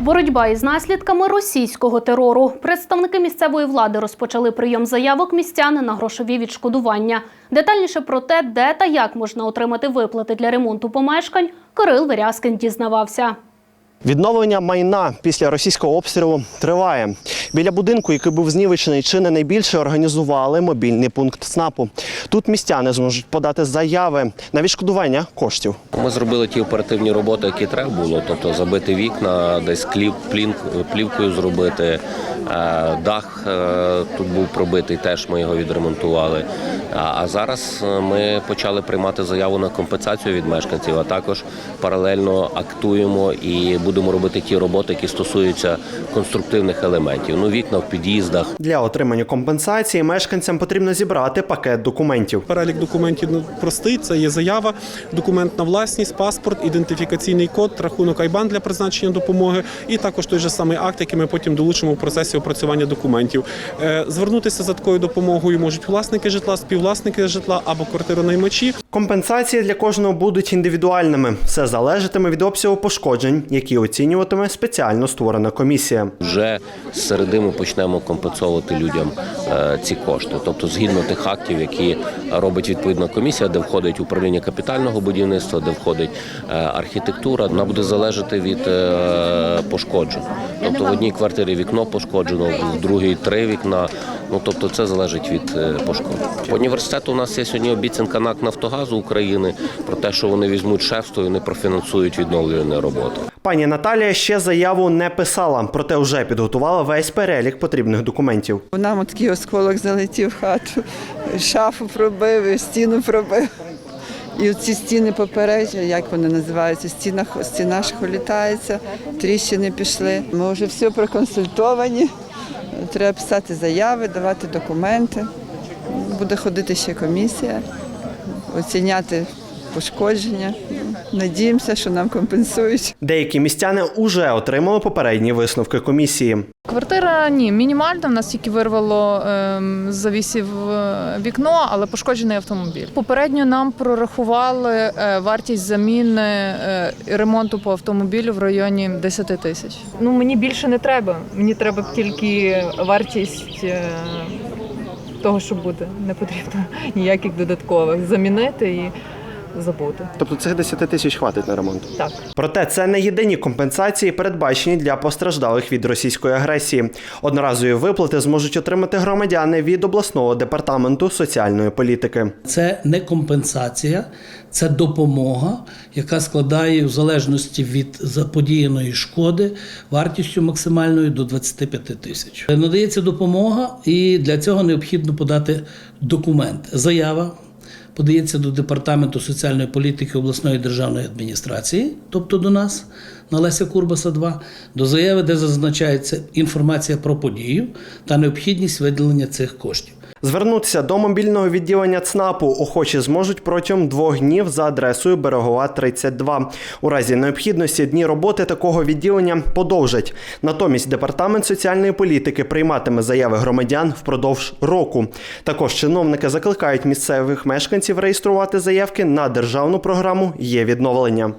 Боротьба із наслідками російського терору. Представники місцевої влади розпочали прийом заявок містян на грошові відшкодування. Детальніше про те, де та як можна отримати виплати для ремонту помешкань, Кирил Верязкин дізнавався. Відновлення майна після російського обстрілу триває. Біля будинку, який був знівечений, чи не найбільше організували мобільний пункт ЦНАПу. Тут містяни зможуть подати заяви на відшкодування коштів. Ми зробили ті оперативні роботи, які треба було, тобто забити вікна, десь кліп, плівкою зробити. Е, Дах е, тут був пробитий, теж ми його відремонтували. А а зараз е, ми почали приймати заяву на компенсацію від мешканців, а також паралельно актуємо і будемо робити ті роботи, які стосуються конструктивних елементів. Ну, вікна в під'їздах, Для отримання компенсації мешканцям потрібно зібрати пакет документів. Перелік документів ну, простий. Це є заява, документ на власність, паспорт, ідентифікаційний код, рахунок Айбан для призначення допомоги, і також той же самий акт, який ми потім долучимо в процесі опрацювання документів. Е, Звернутися за такою допомогою можуть власники житла, співвласники житла або квартиронаймачі. Компенсації для кожного будуть індивідуальними. Все залежатиме від обсягу пошкоджень, які оцінюватиме спеціально створена комісія. вже з середи ми почнемо компенсовувати людям е, ці кошти. Тобто, згідно тих актів, які робить відповідна комісія, де входить управління капітального будівництва, де входить е, архітектура, вона буде залежати від е, пошкоджень. Тобто в одній квартирі вікно пошкоджено, в другій три вікна. Ну тобто це залежить від пошкоджень. По університету у нас є сьогодні обіцянка НАК Нафтогазу України про те, що вони візьмуть шефство і вони профінансують відновлювальні роботи. Пані Наталія ще заяву не писала, проте вже підготувала весь перелік потрібних документів. Нам такий осколок залетів в хату, шафу пробив, стіну пробив. І ці стіни попереджені, як вони називаються, стіна, стіна ж холітається, тріщини пішли. Ми вже все проконсультовані. Треба писати заяви, давати документи. Буде ходити ще комісія, оціняти пошкодження. Надіємося, що нам компенсують. Деякі містяни уже отримали попередні висновки комісії. Квартира ні, мінімальна. В нас тільки вирвало ем, з завісів е, вікно, але пошкоджений автомобіль. Попередньо нам прорахували е, вартість заміни е, ремонту по автомобілю в районі 10 тисяч. Ну мені більше не треба. Мені треба тільки вартість е, того, що буде. Не потрібно ніяких додаткових замінити і забути. Тобто цих 10 тисяч хватить на ремонт. Так. Проте це не єдині компенсації, передбачені для постраждалих від російської агресії. Одноразові виплати зможуть отримати громадяни від обласного департаменту соціальної політики. Це не компенсація, це допомога, яка складає в залежності від заподіяної шкоди вартістю максимальною до 25 тисяч. Надається допомога, і для цього необхідно подати документ. Заява подається до департаменту соціальної політики обласної державної адміністрації, тобто до нас. На Леся Курбаса 2, до заяви, де зазначається інформація про подію та необхідність виділення цих коштів. Звернутися до мобільного відділення ЦНАПу охочі зможуть протягом двох днів за адресою Берегова 32. У разі необхідності дні роботи такого відділення подовжать. Натомість департамент соціальної політики прийматиме заяви громадян впродовж року. Також чиновники закликають місцевих мешканців реєструвати заявки на державну програму є відновлення.